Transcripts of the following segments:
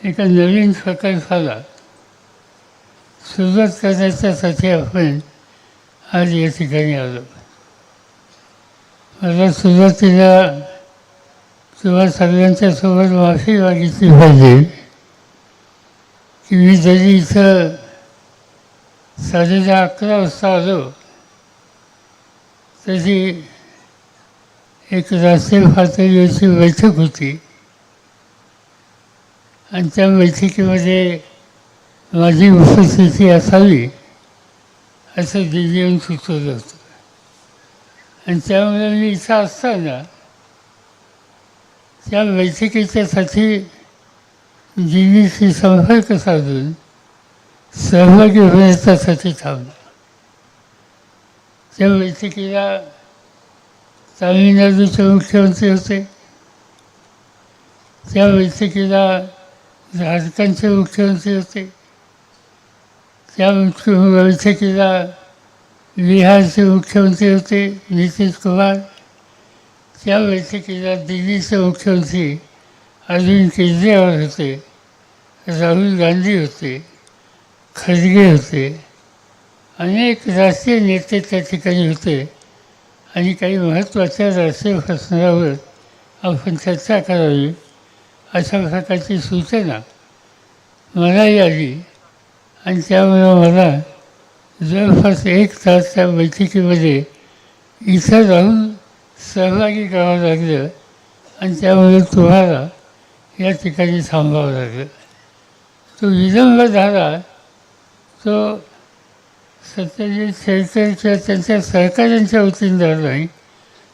एका नवीन प्रकल्पाला सुरुवात करण्याच्यासाठी आपण आज या ठिकाणी आलो. मला सुरुवातीला किंवा सगळ्यांच्या सोबत माफी मागितली पाहिजे की मी जरी इथं साडेदहा अकरा वाजता आलो तशी एक राष्ट्रीय पातळीवरची बैठक होती. आणि त्या बैठकीमध्ये माझी उपस्थिती असावी असं दिल्लीहून सुचवलं होतं आणि त्यामुळे मी इथं असताना त्या बैठकीच्यासाठी दिल्लीशी संपर्क साधून सहभागी होण्याच्यासाठी थांबलो. त्या बैठकीला तामिळनाडूचे मुख्यमंत्री होते. त्या बैठकीला झारखंडचे मुख्यमंत्री होते. त्या मुख्य बैठकीला बिहारचे मुख्यमंत्री होते नितीश कुमार. त्या बैठकीला दिल्लीचे मुख्यमंत्री अरविंद केजरीवाल होते राहुल गांधी होते खडगे होते. अनेक राष्ट्रीय नेते त्या ठिकाणी होते आणि काही महत्त्वाच्या राष्ट्रीय प्रश्नावर आपण चर्चा करावी. अशा प्रकारची सूचना मलाही आली. आणि त्यामुळे मला जवळपास एक तास त्या बैठकीमध्ये इथं राहून सहभागी करावं लागलं आणि त्यामुळे तुम्हाला या ठिकाणी थांबावं लागलं. तो विलंब झाला तो सत्यजित शेळकरच्या त्यांच्या सहकाऱ्यांच्या वतीने झाला नाही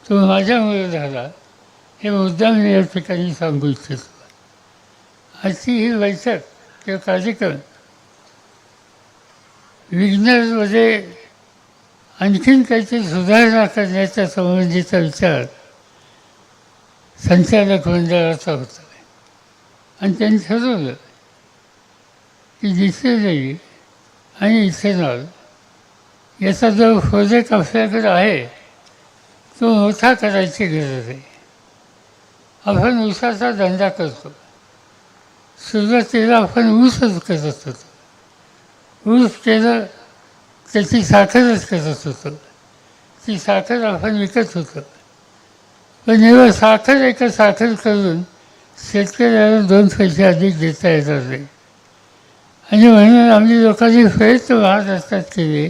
तो माझ्यामुळे झाला. हे मुद्दाम मी या ठिकाणी सांगू इच्छितो. अशी ही बैठक किंवा कार्यक्रम विज्ञानमध्ये आणखीन काहीतरी सुधारणा करण्याच्या संबंधीचा विचार संचालक मंडळाचा होता. आणि त्यांनी ठरवलं की डिसेलरी आणि इथेनॉल याचा जो प्रोजेक्ट आपल्याकडे आहे तो मोठा करायची गरज आहे. आपण उसाचा धंदा करतो. सुरुवातीला आपण ऊसच करत होतो. ऊस केलं त्याची साखरच करत होतो. ती साखर आपण विकत होतो. पण जेव्हा साखर एका साखर करून शेतकऱ्याला दोन पैसे अधिक देता येतात नाही. आणि म्हणून आम्ही लोकांनी प्रयत्न महाराष्ट्रात केले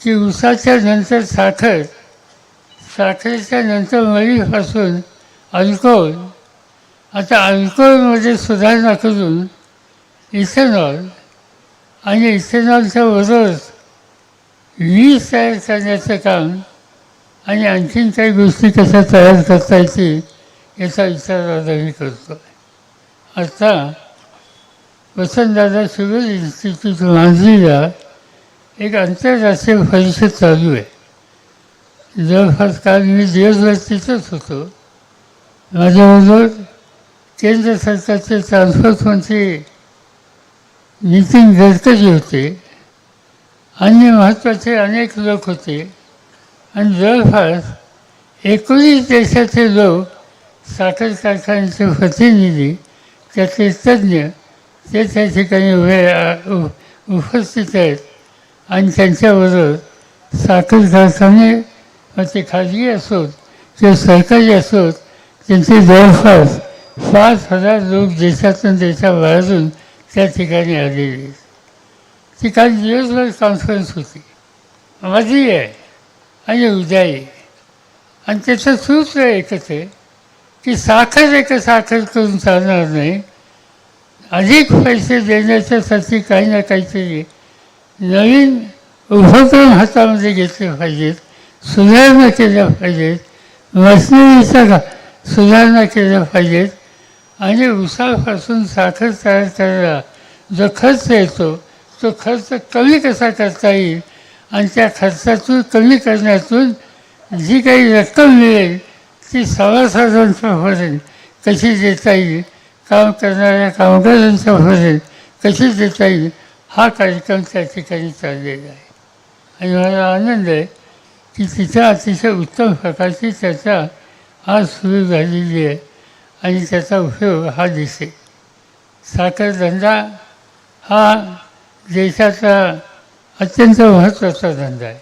की ऊसाच्या नंतर साखर साखरेच्या नंतर मळीपासून अल्कोहोल आता अल्कोहोलमध्ये सुधारणा करून इथेनॉल आणि इथेनॉलच्या बरोबर वीज तयार करण्याचं काम आणि आणखीन काही गोष्टी कशा तयार करता येतील याचा विचार आता मी करतो आता वसंतदादा शुगर इन्स्टिट्यूट मांजरीला एक आंतरराष्ट्रीय परिषद चालू आहे. जवळपास काल मी दिवसभर तिथंच होतो. माझ्याबरोबर केंद्र सरकारचे ट्रान्सपोर्ट मंत्री नितीन गडकरी होते. अन्य महत्त्वाचे अनेक लोक होते. आणि जवळपास एकोणीस देशाचे लोक साखर कारखान्याचे प्रतिनिधी त्याचे तज्ज्ञ ते त्या ठिकाणी उभे उपस्थित आहेत. आणि त्यांच्याबरोबर साखर कारखाने मग ते खाजगी असोत किंवा सरकारी असोत त्यांचे जवळपास पाच हजार लोक देशातून देशाबाहेरून त्या ठिकाणी आलेले ती काल दिवसभर कॉन्फरन्स होती. माझी आहे. आणि उद्या आहे आणि त्याचं सूत्र एकच आहे की साखर एक साखर करून चालणार नाही. अधिक पैसे देण्याच्यासाठी काही ना काहीतरी नवीन उपक्रम हातामध्ये घेतले पाहिजेत सुधारणा केल्या पाहिजेत मशिनरीचा सुधारणा केल्या पाहिजेत आणि उसापासून साखर तयार करायला जो खर्च येतो तो खर्च कमी कसा करता येईल आणि त्या खर्चातून कमी करण्यातून जी काही रक्कम मिळेल ती सभासदांच्यापर्यंत कशी देता येईल काम करणाऱ्या कामगारांच्यापर्यंत कशी देता येईल हा कार्यक्रम त्या ठिकाणी चाललेला आहे. आणि मला आनंद आहे की तिथं अतिशय उत्तम प्रकारची चर्चा आज सुरू झालेली आहे. आणि त्याचा उपयोग हा दिसे. साखरधंदा हा देशाचा अत्यंत महत्त्वाचा धंदा आहे.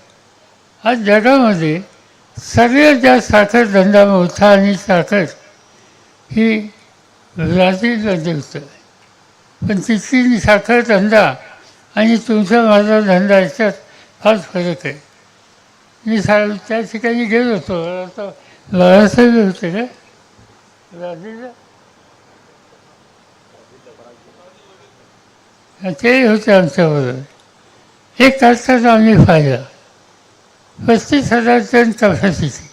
आज जगामध्ये सगळ्यात जास्त साखरधंदा मोठा आणि साखर ही ब्राझीलमध्ये होतं पण तिथली साखरधंदा आणि तुमचा माझा धंदा याच्यात फार फरक आहे. मी सा त्या ठिकाणी गेलो होतो आता बाळासाहेब होते का? तेही होते आमच्याबरोबर. एक कारखाना आम्ही पाहिला. पस्तीस हजार टन कपॅसिटी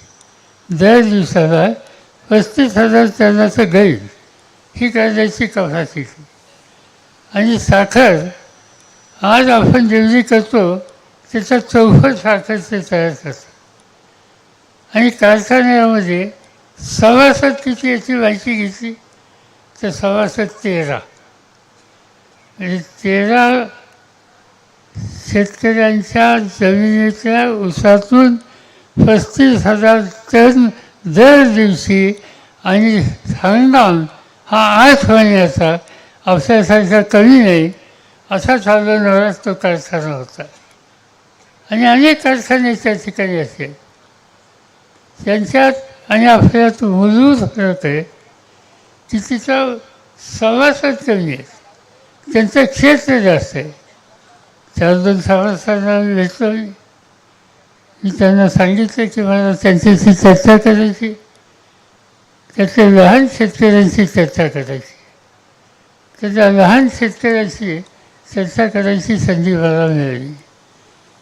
दर दिवसाला पस्तीस हजार टनाचं गैर ही करण्याची कपॅसिटी आणि साखर आज आपण जेवढी करतो त्याचा चौफट साखर ते तयार करतात. आणि कारखान्यामध्ये सभासद किती याची माहिती घेतली तर सभासद तेरा. म्हणजे तेरा शेतकऱ्यांच्या जमिनीच्या उसातून पस्तीस हजार टन दर दिवशी आणि हंगाम हा आठ महिन्याचा आपल्यासारखा कमी नाही असा चालवणारा तो कारखाना होता. आणि अनेक कारखाने त्या ठिकाणी असेल त्यांच्यात आणि आपल्यात मूलभूत फरक आहे की तिचा सभासद कमी आहेत. त्यांचं क्षेत्र जास्त आहे. चार दोन सभासदांना मी भेटलो मी. मी त्यांना सांगितलं की मला त्यांच्याशी चर्चा करायची. त्यातल्या लहान शेतकऱ्यांशी चर्चा करायची. त्याच्या लहान शेतकऱ्यांशी चर्चा करायची संधी मला मिळाली.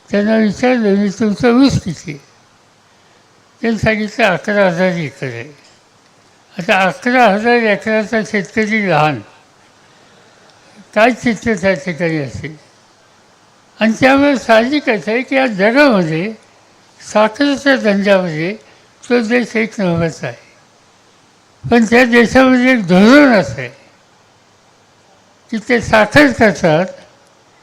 त्यांना विचारलं मी तुमचं ऊस किती आहे? त्यांनी सांगितलं अकरा हजार एकर आहे. आता अकरा हजार एकराचा शेतकरी लहान. काय चित्र त्या ठिकाणी असेल? आणि त्यामुळे साहजिकच आहे की या जगामध्ये साखरेच्या धंद्यामध्ये म्हणजे तो देश एक नंबरचा आहे. पण त्या देशामध्ये एक धोरण असं आहे की ते साखर करतात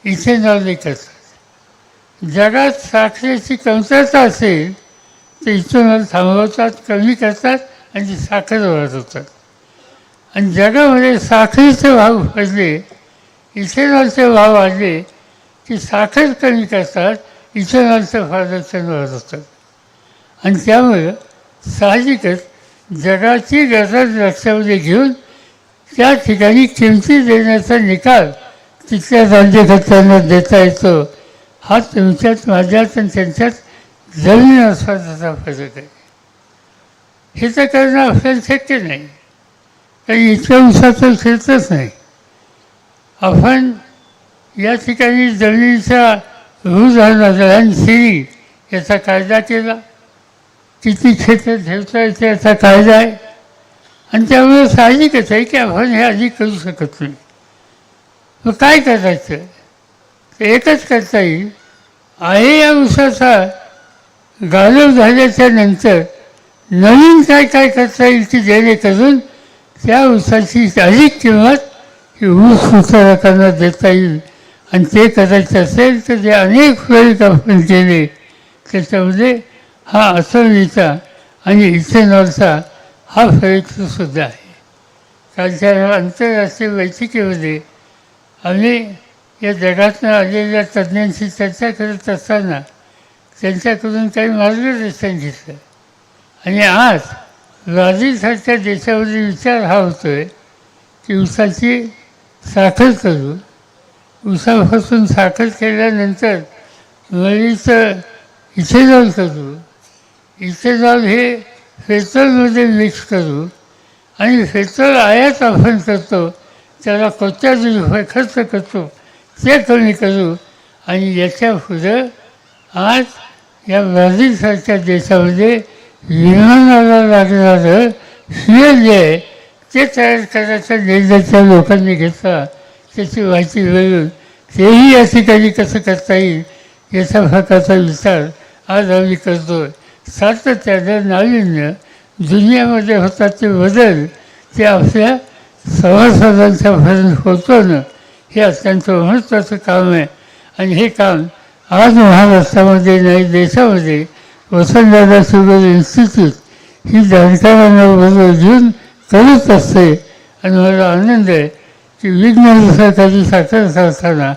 इथेनॉल करतात जगात साखरेची कमतरता असेल ते इथेनॉल थांबवतात कमी करतात आणि ती साखर वाढवतात आणि जगामध्ये साखरेचे भाव वाढले इथेनॉलचे भाव वाढले की साखर कमी करतात इथेनॉलचं वाढत होतं आणि त्यामुळं साहजिकच जगाची गरज लक्षामध्ये घेऊन त्या ठिकाणी किमती देण्याचा निकाल तिथल्या राज्यकर्त्यांना देता येतो. हा तुमच्यात माझ्यात आणि त्यांच्यात जमीन अस्वादाचा फरक आहे हे तर करणं आपल्याला शक्य नाही. कारण इतक्या उसाचं खेळतच नाही. आपण या ठिकाणी जमिनीचा भूधारणाचा आणि सिरी याचा कायदा केला. किती क्षेत्र ठेवता येते याचा कायदा आहे. आणि त्यामुळे साहजिकच आहे की आपण हे आधी करू शकत नाही. मग काय करायचं? एकच करता येईल. आहे या उसाचा गालव झाल्याच्यानंतर नवीन काय काय करता येईल की जेणेकरून त्या ऊसाची अधिक किंमत ही ऊस उत्पादकांना देता येईल. आणि ते करायचं असेल तर जे अनेक वेळेत आपण केले त्याच्यामध्ये हा असळीचा आणि इथेनॉलचा हा प्रयत्न सुद्धा आहे. कारण आंतरराष्ट्रीय बैठकीमध्ये आम्ही या जगातनं आलेल्या तज्ज्ञांशी चर्चा करत असताना त्यांच्याकडून काही मार्गदर्शन घेतलं आणि आज ब्राझीलसारख्या देशामध्ये विचार हा होतो आहे की ऊसाची साखर करू ऊसापासून साखर केल्यानंतर मळीचं इथेनॉल करू इथेनॉल हे पेट्रोलमध्ये मिक्स करू आणि पेट्रोल आयात आपण करतो त्याला कोट्याधी रुपये खर्च करतो ते कमी करू आणि याच्या पुढं आज या ब्राझीलसारख्या देशामध्ये विमानाला लागणारं फ्युएल जे आहे ते तयार करायचा निर्णय लोकांनी घेतला त्याची माहिती मिळून तेही या ठिकाणी कसं करता येईल याचा भागाचा विचार आज आम्ही करतो सातत्यानं नाविन्य दुनियामध्ये होतात ते बदल ते आपल्या सभासदांच्यापर्यंत पोचवणं हे अत्यंत महत्त्वाचं काम आहे. आणि हे काम आज महाराष्ट्रामध्ये नाही देशामध्ये वसंतदादा सुगर इन्स्टिट्यूट ही जाणकारांना बरोबर घेऊन करत असते. आणि मला आनंद आहे की विघ्न सहकारी साखर संस्थांना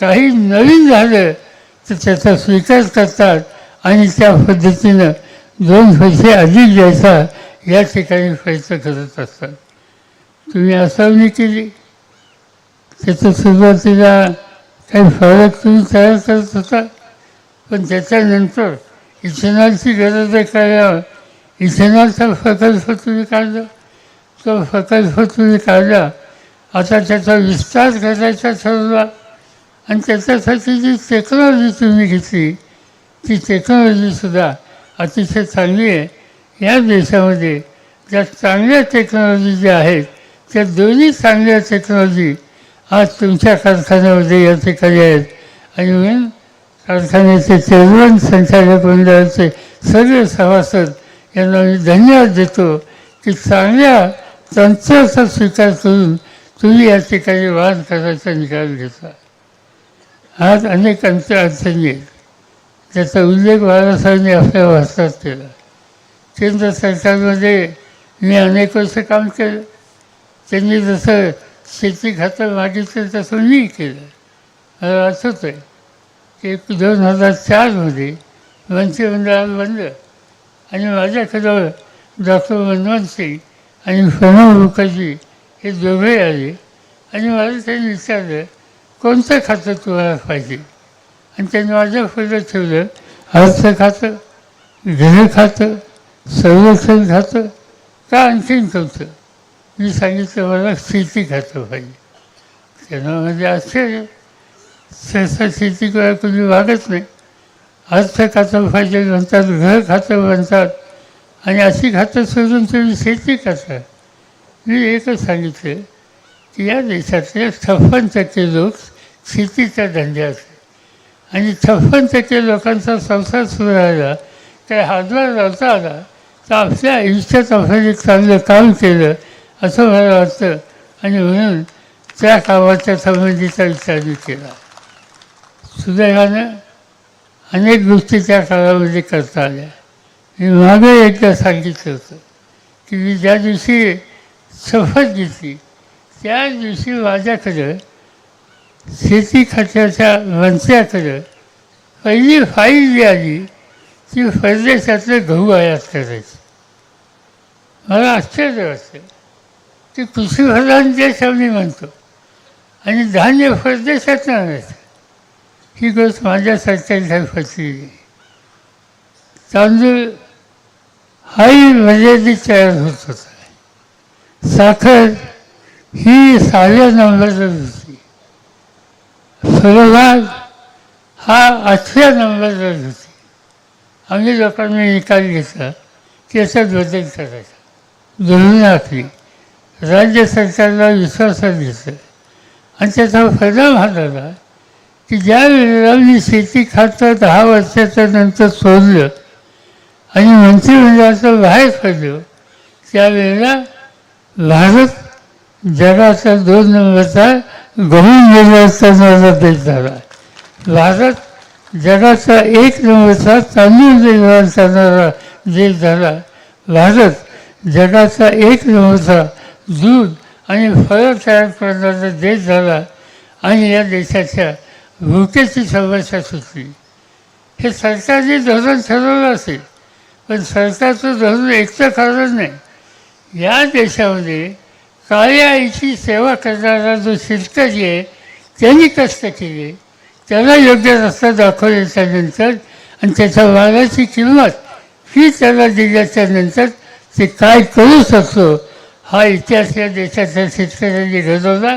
काही नवीन झालं तर त्याचा स्वीकार करतात आणि त्या पद्धतीनं दोन पैसे अधिक द्यायचा या ठिकाणी प्रयत्न करत असतात. तुम्ही आसावणी केली? त्याचं सुरुवातीला काही फरक तुम्ही तयार करत होता. पण त्याच्यानंतर इथेनॉलची गरज आहे काढल्यावर इथेनॉलचा प्रकल्प तुम्ही काढला. तो प्रकल्प तुम्ही काढला. आता त्याचा विस्तार करायचा ठरवला. आणि त्याच्यासाठी जी टेक्नॉलॉजी तुम्ही घेतली ती टेक्नॉलॉजीसुद्धा अतिशय चांगली आहे. या देशामध्ये ज्या चांगल्या टेक्नॉलॉजी ज्या आहेत त्या दोन्ही चांगल्या टेक्नॉलॉजी आज तुमच्या कारखान्यामध्ये या ठिकाणी आहेत. आणि कारखान्याचे चेअरमन संचालक मंडळाचे सर्व सभासद यांना मी धन्यवाद देतो की चांगल्या तंत्राचा स्वीकार करून तुम्ही या ठिकाणी वाद करायचा निकाल घेता आज अनेक अंत अडचणी आहेत. त्याचा उल्लेख बाळासाहेबांनी आपल्या भारतात केला. केंद्र सरकारमध्ये मी अनेक वर्ष काम केलं. त्यांनी जसं शेती खातं मागितलं तसं मी केलं. असंच आहे. की एक दोन हजार चारमध्ये मंत्रिमंडळात बनलं आणि माझ्याकडं डॉक्टर मनमोहन सिंग आणि प्रणव मुखर्जी हे दोघे आले. आणि मला त्यांनी विचारलं कोणतं खातं तुम्हाला पाहिजे? आणि त्यांनी माझ्या पुढे ठेवलं अर्थ खातं गृह खातं संरक्षण खातं का आणखीन कोणतं? मी सांगितलं मला शेती खातं पाहिजे त्यांना म्हणजे आश्चर्य सहसा शेती करा कोणी वागत नाही. अर्थ खातं पाहिजे म्हणतात घर खातं म्हणतात आणि अशी खातं सोडून तुम्ही शेती करता मी एकच सांगितलं की या देशातले छप्पन टक्के लोक शेतीच्या धंद्यात आणि छप्पन टक्के लोकांचा संसार सुरू राहिला तर हातभार लावता आला तर आपल्या आयुष्यात आपण एक चांगलं काम केलं असं मला वाटतं आणि म्हणून त्या कामाच्या संबंधीचा विचार मी केला. सुदैवानं अनेक गोष्टी त्या काळामध्ये करता आल्या. मी मागे एकदा सांगितलं होतं की मी ज्या दिवशी शपथ घेतली त्या दिवशी माझ्याकडं शेती खात्याच्या मंत्र्याकडं पहिली फाईल जी आली ती परदेशातलं गहू आयात करायची. मला आश्चर्य वाटतं ती कृषी प्रधान देश आम्ही म्हणतो. आणि धान्य परदेशात नाही ही गोष्ट माझ्या सरकारच्या फसलेली तांदूळ हाही मर्यादित तयार होत होता. साखर ही सहाव्या नंबरवर होती. फळबाग हा आठव्या नंबरवर होती. आम्ही लोकांनी निकाल घेतला की याच्यात बदल करायचा. धरून आखली राज्य सरकारला विश्वासात घेतलं. आणि त्याचा फायदा झाला की ज्या वेळेला मी शेती खातं दहा वर्षाच्या नंतर सोडलं आणि मंत्रिमंडळाचं बाहेर पडलं त्यावेळेला भारत जगाचा दोन नंबरचा गहू निर्यात करणारा देश झाला. भारत जगाचा एक नंबरचा तांदूळ निर्माण करणारा देश झाला. भारत जगाचा एक नंबरचा दूध आणि फळं तयार करणारा देश झाला आणि या देशाच्या भुकेची समस्या सुटली. हे सरकारने धोरण ठरवलं असेल पण सरकारचं धोरण एकटं कारण नाही. या देशामध्ये काळ्या आईची सेवा करणारा जो शेतकरी आहे त्यांनी कष्ट केले. त्याला योग्य रस्ता दाखवल्याच्यानंतर आणि त्याच्या मालाची किंमत ही त्याला दिल्याच्यानंतर ते काय करू शकतो हा इतिहास या देशाच्या शेतकऱ्यांनी घडवला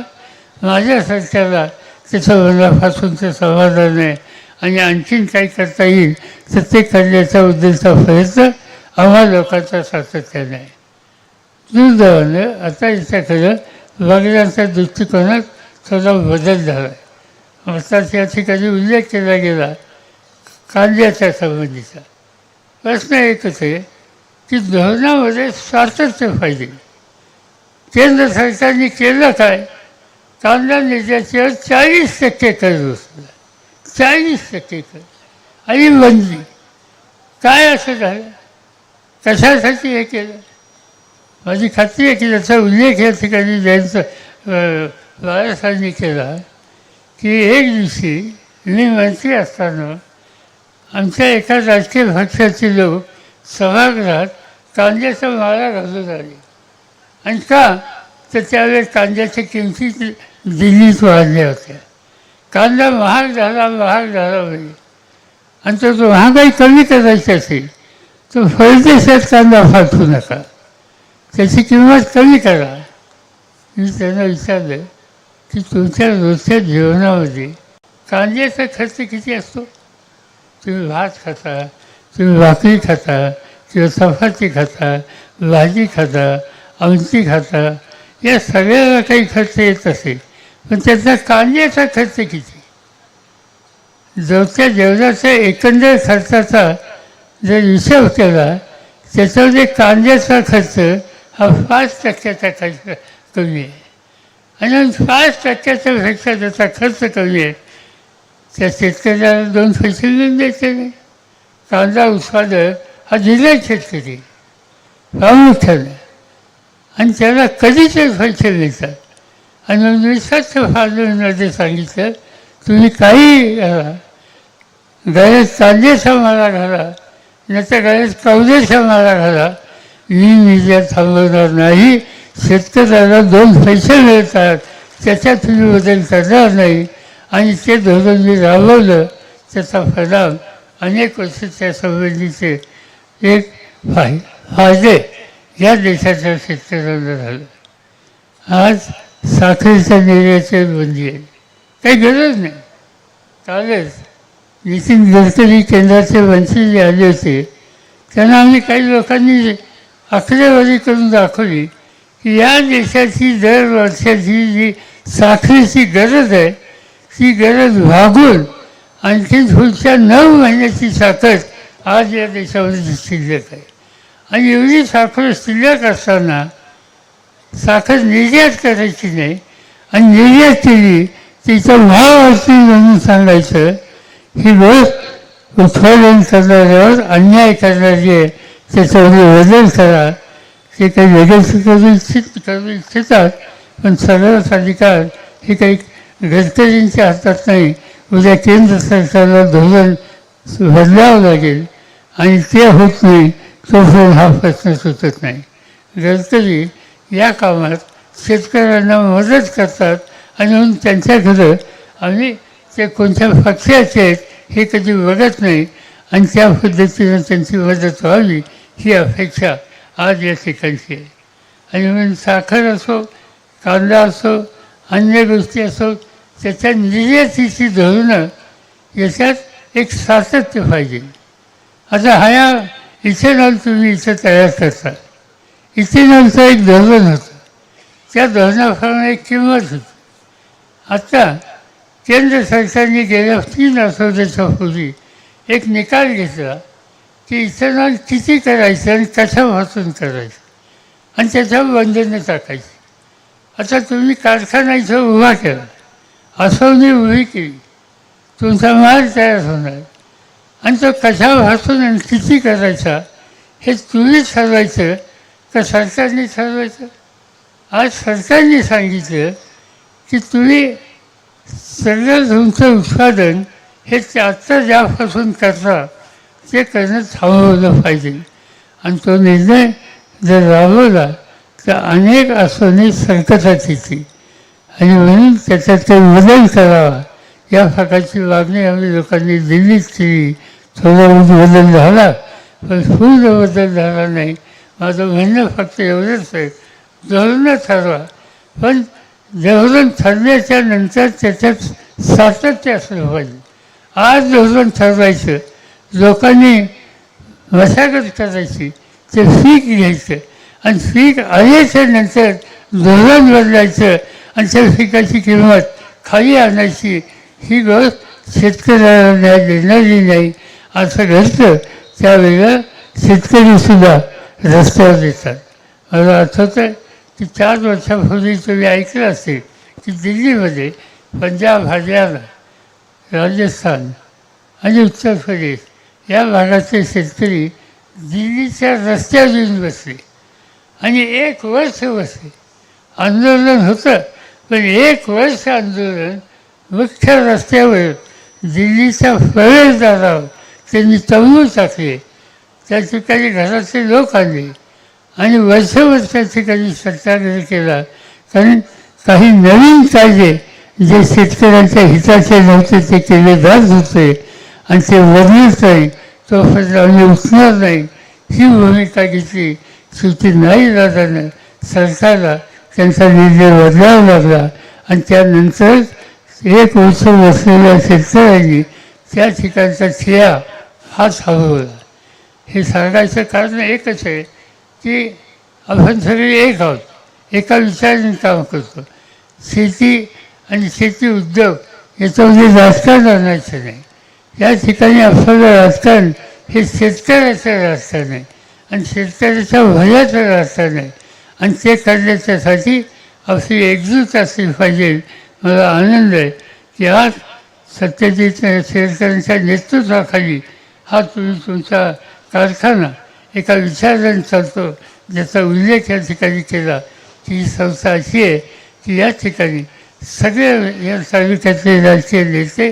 माझ्या सरकारला त्याचं मनापासूनचं समाधान आहे. आणि आणखीन काही करता येईल तर ते करण्याचा उद्देशचा प्रयत्न आम्हा लोकांचा सातत्याने आहे. दुर्दैवानं आता याच्याकडं वागण्याच्या दृष्टिकोनात थोडा बदल झाला आहे अर्थात या ठिकाणी उल्लेख केला गेला कांद्याच्या संबंधीचा. प्रश्न एकच आहे की धोरणामध्ये स्वातंत्र्य पाहिजे केंद्र सरकारने केलं काय कांदा निर्यातीवर चाळीस टक्के कर बसला चाळीस टक्के कर आणि बंदी काय असं झालं? कशासाठी हे केलं? माझी खात्री आहे की त्याचा उल्लेख या ठिकाणी ज्यांचं बाळासाहेबांनी केला की एक दिवशी मी मंत्री असताना आमच्या एका राजकीय पक्षाचे लोक सभागृहात कांद्याचा माळा घालून आले. आणि का? तर त्यावेळेस कांद्याच्या किमती दिल्लीत वाढल्या होत्या. कांदा महाग झाला महाग झाला म्हणजे. आणि तो जो महागाई कमी करायची असेल तर फळदेशात कांदा फाटू नका. त्याची किंमत कमी करा. मी त्यांना विचारलं की तुमच्या रोजच्या जेवणामध्ये कांद्याचा खर्च किती असतो? तुम्ही भात खाता तुम्ही भाकरी खाता किंवा चपाती खाता भाजी खाता अंती खाता या सगळ्याला काही खर्च येत असेल पण त्याचा कांद्याचा खर्च किती? जवळच्या जेवणाच्या एकंदर खर्चाचा जर हिशोब केला त्याच्यामध्ये कांद्याचा खर्च हा पाच टक्क्याचा खर्च कमी आहे. आणि पाच टक्क्याच्या पेक्षा त्याचा खर्च कमी आहे. त्या शेतकऱ्याला दोन पैसे मिळून द्यायचे नाही. कांदा उत्पादक हा जिल्हा शेतकरी. प्रामुख्याने आणि त्याला कधीचे पैसे मिळतात आणि मग मी सांगितलं तुम्ही काही घाला गळ्यात कांद्याचा मारा घाला नाही तर गळ्यात कवद्याचा मारा घाला मी मीडिया थांबवणार नाही शेतकऱ्याला दोन पैसे मिळतात त्याच्यात तुम्ही बदल करणार नाही. आणि ते धोरण मी राबवलं त्याचा परिणाम अनेक वर्ष त्या संबंधीचे एक फाय फायदे. या देशाचं शेतकऱ्यांना झालं. आज साखरेच्या निर्याचे बंदी आहे काही गरज नाही. कालच नितीन गडकरी केंद्राचे मंत्री जे आले होते त्यांना आम्ही काही लोकांनी आकडेवारी करून दाखवली की या देशाची दर वर्षाची जी साखरेची गरज आहे ती गरज भागून आणखी पुढच्या नऊ महिन्याची साखर आज या देशामध्ये शिल्लक आहे. आणि एवढी साखर शिल्लक असताना साखर निर्यात करायची नाही. आणि निर्यात केली तिचा भाव असतील म्हणून सांगायचं ही लोक उत्पादन करणाऱ्यावर अन्याय करणारी आहे. त्याच्यामध्ये बदल करा. ते काही वेगळे करू इच्छित करू इच्छितात पण सर्वच अधिकार हे काही गडकरींच्या हातात नाही. उद्या केंद्र सरकारला धोरण बदलावं लागेल. आणि ते होत नाही. तोपर्यंत हा प्रश्न सुचत नाही. गडकरी या कामात शेतकऱ्यांना मदत करतात आणि म्हणून त्यांच्याकडं आम्ही ते कोणत्या पक्षाचे आहेत हे कधी बघत नाही आणि त्या पद्धतीनं त्यांची मदत व्हावी ही अपेक्षा आज या ठिकाणची आहे. आणि म्हणून साखर असो कांदा असो अन्य गोष्टी असो त्याच्या निर्यातीची धोरणं याच्यात एक सातत्य पाहिजे. आता हा या इथेनॉल तुम्ही इथं तयार करता. इथेनॉलचं एक धोरण होतं. त्या धोरणाप्रमाणे एक किंमत होती. आता केंद्र सरकारने गेल्या तीन आठवड्याच्या पूर्वी एक निकाल घेतला की इथेनॉल किती करायचं आणि कशापासून करायचं आणि त्याच्यावर बंधनं टाकायची. आता तुम्ही कारखाना इथं उभा केला आसवणी उभी केली तुमचा माल तयार होणार. आणि तो कशापासून आणि किती करायचा हे तुम्ही ठरवायचं का सरकारने ठरवायचं? आज सरकारने सांगितलं की तुम्ही सगळं तुमचं उत्पादन हे ते आत्ता ज्यापासून करता ते करणं थांबवलं पाहिजे. आणि तो निर्णय जर राबवला तर अनेक आसवणी संकटात येतील. आणि म्हणून त्याच्यात काही बदल करावा या प्रकारची मागणी आम्ही लोकांनी दिल्लीत केली थोडा बदल झाला. पण पूर्ण बदल झाला नाही. माझं म्हणणं फक्त एवढंच आहे. धोरणं ठरवा पण धोरण ठरल्याच्या नंतर त्याच्यात सातत्य असलं पाहिजे. आज धोरण ठरवायचं लोकांनी मशागत करायची ते पीक घ्यायचं आणि पीक आल्याच्यानंतर धोरण बदलायचं आणि त्या पिकाची किंमत खाली आणायची ही गोष्ट शेतकऱ्याला न्याय देणारी नाही. असं घडतं त्यावेळेला शेतकरीसुद्धा रस्त्यावर येतात. मला आठवतं की चार वर्षापूर्वी तुम्ही ऐकलं असेल की दिल्लीमध्ये पंजाब हरियाणा राजस्थान आणि उत्तर प्रदेश या भागातले शेतकरी दिल्लीच्या रस्त्यावर येऊन बसले. आणि एक वर्ष बसले. आंदोलन होतं पण एक वर्ष आंदोलन मुख्य रस्त्यावर दिल्लीच्या प्रवेशदारावर त्यांनी तंबू टाकले त्या ठिकाणी घरातले लोक आले आणि वर्षभर त्या ठिकाणी सत्याग्रह केला. कारण काही नवीन कायदे जे शेतकऱ्यांच्या हिताचे नव्हते ते केले जात होते आणि ते वर्णित नाही तो आम्ही उठणार नाही. ही भूमिका घेतली. शेवटी नाही दादानं सरकारला त्यांचा निर्णय बदलावा लागला. आणि त्यानंतर एक वर्ष बसलेल्या शेतकऱ्यांनी त्या ठिकाणचा ठिया हा होता हे सांगायचं कारण एकच आहे की आपण सगळे एक आहोत. एका विचाराने काम करतो. शेती आणि शेती उद्योग याच्यामध्ये राजकारण आणायचं नाही. या ठिकाणी आपलं राजकारण हे शेतकऱ्याचं राजकारण आहे. आणि शेतकऱ्याच्या भल्याचं राजकारण आहे. आणि ते करण्याच्यासाठी आपली एकजूट असली पाहिजे. मला आनंद आहे की आज सत्यजित शेतकऱ्यांच्या नेतृत्वाखाली हा तुम्ही तुमचा कारखाना एका विचाराने चालतो ज्याचा उल्लेख या ठिकाणी केला. ती संस्था अशी आहे की या ठिकाणी सगळे या तालुक्यातले राजकीय नेते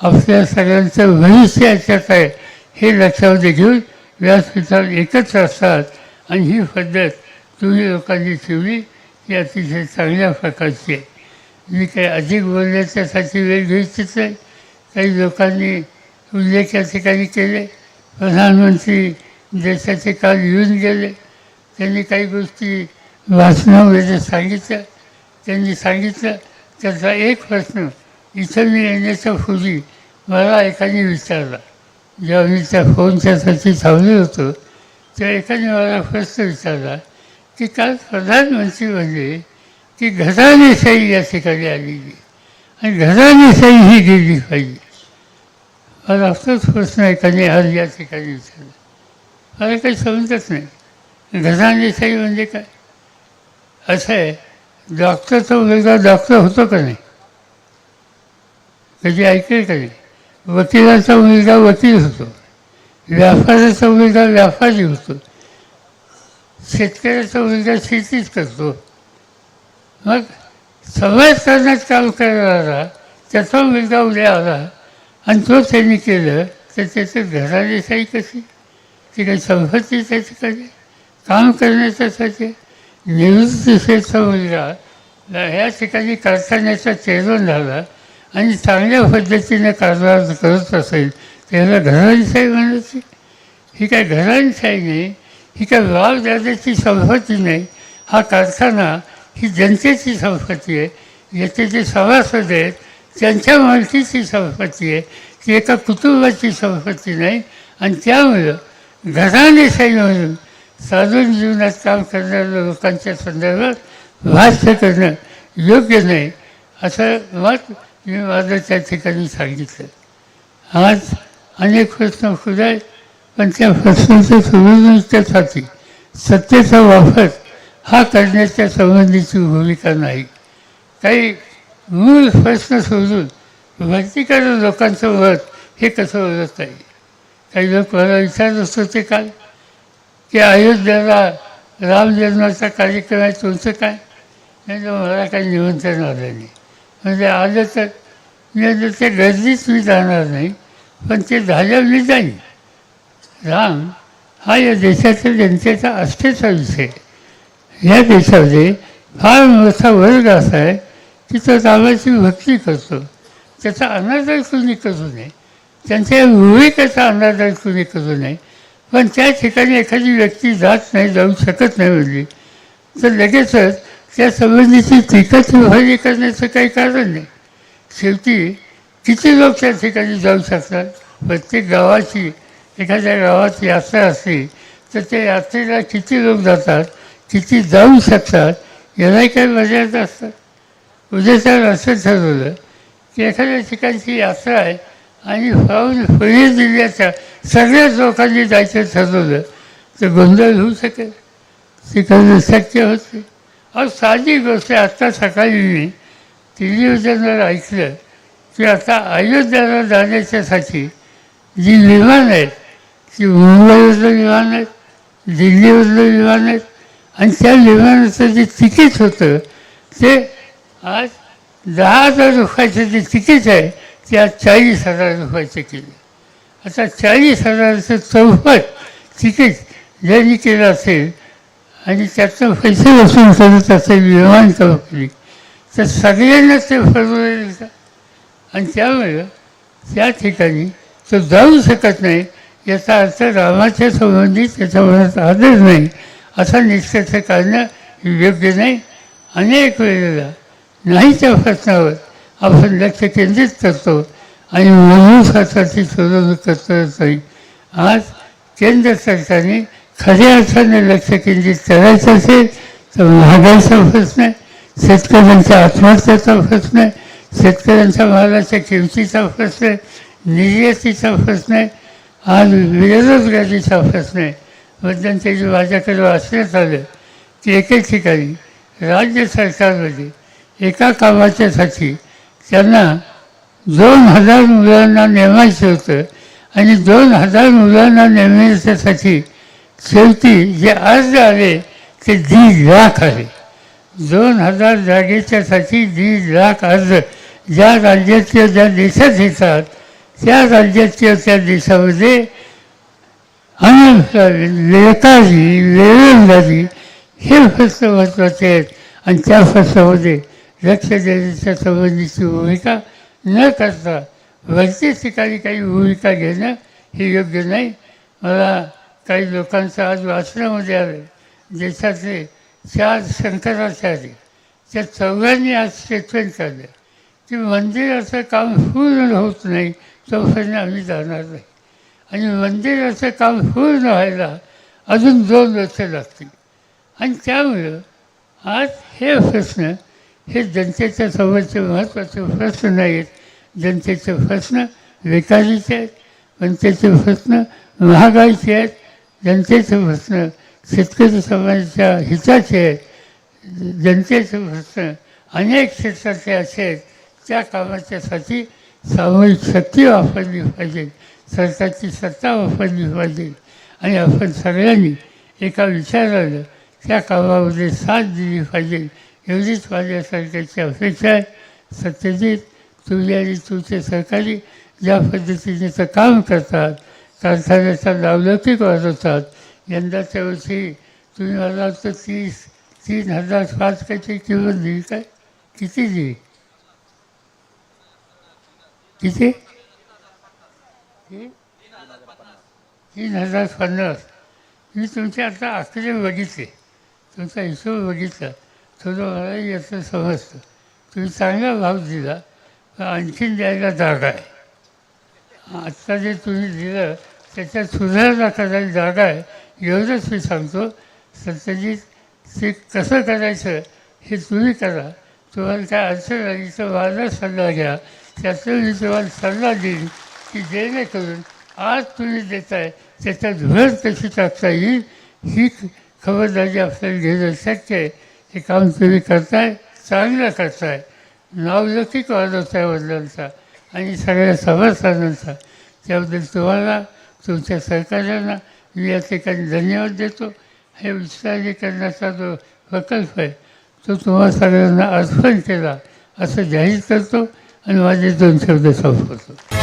आपल्या सगळ्यांचं भविष्य याच्यात आहे हे लक्षामध्ये घेऊन व्यासपीठात एकत्र असतात. आणि ही पद्धत तुम्ही लोकांनी ठेवली ही अतिशय चांगल्या प्रकारची आहे. मी काही अधिक बोलण्याच्यासाठी वेळ घ्यायचीच आहे काही लोकांनी उल्लेख या ठिकाणी केले. प्रधानमंत्री देशाचे काल येऊन गेले. त्यांनी काही गोष्टी वाचनामध्ये सांगितल्या त्यांनी सांगितलं त्याचा एक प्रश्न इथं मी येण्याच्या पूर्वी मला एकाने विचारला. जेव्हा मी त्या फोनच्यासाठी थांबलो होतो तेव्हा एकाने मला प्रश्न विचारला की काल प्रधानमंत्री म्हणजे की घराणेशाही या ठिकाणी आलेली आणि घराणेशाही ही गेली पाहिजे. मला तोच प्रश्न त्यांनी आज या ठिकाणी विचारला अरे काही समजत नाही. घराणेशाही म्हणजे काय? असं आहे डॉक्टरचा मुलगा डॉक्टर होतो का नाही? कधी ऐकेल का नाही? वकिलाचा मुलगा वकील होतो. व्यापाऱ्याचा मुलगा व्यापारी होतो. शेतकऱ्याचा मुलगा शेतीच करतो. मग समाज करण्यात काम करणारा त्याचा मुलगा उद्या आला. आणि तो त्यांनी केलं तर त्याचं घराण्याशाही कशी ती काही संपत्ती त्याची कधी काम करण्याच्यासाठी निवृत्तीचा मुलगा ह्या ठिकाणी कारखान्याचा चेअरमन झाला आणि चांगल्या पद्धतीने कारभार करत असेल त्याला घराणीशाही म्हणायची. ही काय घराणीशाही नाही ही काय वाव दादाची संपत्ती नाही. हा कारखाना ही जनतेची संपत्ती आहे. याचे जे सभासद आहेत त्यांच्या मालकीची संपत्ती आहे. ती एका कुटुंबाची संपत्ती नाही. आणि त्यामुळं घराणेशाही म्हणून साधून जीवनात काम करणाऱ्या लोकांच्या संदर्भात भाष्य करणं योग्य नाही असं मत मी माझं त्या ठिकाणी सांगितलं. आज अनेक प्रश्न खुले आहेत पण त्या प्रश्नाच्या सोडवण्याच्यासाठी सत्तेचा वापर हा करण्याच्या संबंधीची भूमिका नाही. काही मूळ प्रश्न सोडून भक्तिकार लोकांचं मत हे कसं ओळखत नाही काही लोक मला विचारत ते काल की अयोध्येला राम जन्माचा कार्यक्रम आहे तुमचं काय? नाही तर मला काही निमंत्रण आलं नाही. म्हणजे आलं तर मी आता त्या गर्दीत मी जाणार नाही पण ते झाल्यावर मी जाईन. राम हा या देशाच्या जनतेचा आस्थेचा विषय. या देशामध्ये फार मोठा वर्ग असा आहे तिथं जावयाची भक्ती करतो. त्याचा अनादर कुणी करू नये. त्यांच्या भूमिकेचा अनादर कुणी करू नये. पण त्या ठिकाणी एखादी व्यक्ती जात नाही जाऊ शकत नाही म्हणजे. तर लगेचच त्या संबंधीची टीका विभागणी करण्याचं काही कारण नाही. शेवटी किती लोक त्या ठिकाणी जाऊ शकतात? प्रत्येक गावाची एखाद्या गावात यात्रा असली तर त्या यात्रेला किती लोक जातात? किती जाऊ शकतात? यालाही काही मर्यादा असतात. उद्याच्या असं ठरवलं की एखाद्या ठिकाणची यात्रा आहे आणि फाऊन पुणे जिल्ह्याच्या सगळ्याच लोकांनी जायचं ठरवलं तर गोंधळ होऊ शकेल ते करणं शक्य होते अहो साधी गोष्ट आहे. आत्ता सकाळी मी टेलिव्हिजनवर ऐकलं की आता अयोध्येला जाण्याच्यासाठी जी विमान आहेत ती मुंबईवरलं विमान आहेत दिल्लीवरलं विमान आहेत आणि त्या विमानाचं जे तिकीट होतं ते आज दहा हजार रुपयाचं जे तिकीट आहे ते आज चाळीस हजार रुपयाचं केलं. आता चाळीस हजाराचं चौपट तिकीट ज्यांनी केलं असेल आणि त्यातनं पैसे वसूल करत असेल विमान कंपनी तर सगळ्यांनाच ते फरवलेलं का? आणि त्यामुळं त्या ठिकाणी तो जाऊ शकत नाही याचा अर्थ रामाच्या संबंधी त्याच्या मनात आदर नाही असा निष्कर्ष काढणं योग्य नाही. अनेक वेळेला नाही त्या प्रश्नावर आपण लक्ष केंद्रित करतो आणि मनुष्यासाठी सोडवणूक करत नाही. आज केंद्र सरकारने खऱ्या अर्थाने लक्ष केंद्रित करायचं असेल तर महागाईचा प्रश्न आहे शेतकऱ्यांच्या आत्महत्याचा प्रश्न आहे शेतकऱ्यांच्या मालाच्या किमतीचा प्रश्न आहे निर्यातीचा प्रश्न आहे आज बेरोजगारीचा प्रश्न आहे. जे माझ्याकडे वाचण्यात आलं की एके ठिकाणी राज्य सरकारमध्ये एका कामाच्यासाठी त्यांना दोन हजार मुलांना नेमायचं होतं आणि दोन हजार मुलांना नेमण्यासाठी शेवटी जे अर्ज आले ते दीड लाख आले दोन हजार जागेच्यासाठी दीड लाख अर्ज ज्या राज्यातल्या ज्या देशात येतात त्या राज्यातल्या त्या देशामध्ये अनंतकारी लेखाजी वेळंदाजी हे फस्त महत्त्वाचे आहेत आणि त्या प्रश्नामध्ये लक्ष देण्याच्या संबंधीची भूमिका न करता वरच्या ठिकाणी काही भूमिका घेणं हे योग्य नाही. मला काही लोकांचं आज वाचनामध्ये आलं देशातले चार शंकराचार्य त्या चौघांनी आज स्टेटमेंट काढलं. की मंदिराचं काम पूर्ण होत नाही तोपर्यंत आम्ही जाणार नाही. आणि मंदिराचं काम पूर्ण व्हायला अजून दोन वर्ष लागतील. आणि त्यामुळं आज हे प्रश्न हे जनतेच्या समोरचे महत्त्वाचे प्रश्न नाहीत. जनतेचे प्रश्न बेकारीचे आहेत. जनतेचे प्रश्न महागाईचे आहेत. जनतेचे प्रश्न शेतकरी समाजाच्या हिताचे आहेत. जनतेचे प्रश्न अनेक क्षेत्राचे असे आहेत. त्या कामाच्यासाठी सामूहिक शक्ती वापरली पाहिजे. सरकारची सत्ता वापरली पाहिजे. आणि आपण सगळ्यांनी एका विचारानं त्या कामामध्ये साथ दिली पाहिजे. एवढीच माझी सरकारची अपेक्षा आहे. सत्यजित तुम्ही आणि तुमचे सरकारी ज्या पद्धतीने तर काम करतात कारखान्याचा नावलौकिक वाजवतात यंदाच्या वर्षी तुम्ही मला वाटतं तीस तीन हजार पाच काहीची किंमत दिली काय? किती दिली? किती? तीन हजार पन्नास. मी तुमचे आता आकडे बघितले. तुमचा हिशोब बघितला. थोडं मलाही याचं समजतं तुम्ही चांगला भाव दिला पण आणखीन द्यायला जागा आहे. आत्ता जे तुम्ही दिलं त्याच्यात सुधारणा करायला जागा आहे एवढंच मी सांगतो. सत्यजित ते कसं करायचं हे तुम्ही करा. तुम्हाला काय अडचण आली तर माझा सल्ला घ्या. त्यातून मी तुम्हाला सल्ला देईन की जेणेकरून आज तुम्ही देताय त्याच्यात भर कशी टाकता येईल ही खबरदारी आपल्याला घेणं शक्य आहे. हे काम तुम्ही करताय चांगलं करताय. नावलौकिक वाढवताय वडिलांचा आणि सगळ्या सभासदांचा. त्याबद्दल तुम्हाला तुमच्या सरकारांना मी या ठिकाणी धन्यवाद देतो. हे विस्तारीकरणाचा जो प्रकल्प आहे तो तुम्हा सगळ्यांना अर्पण केला असं जाहीर करतो आणि माझे दोन शब्द संपवतो.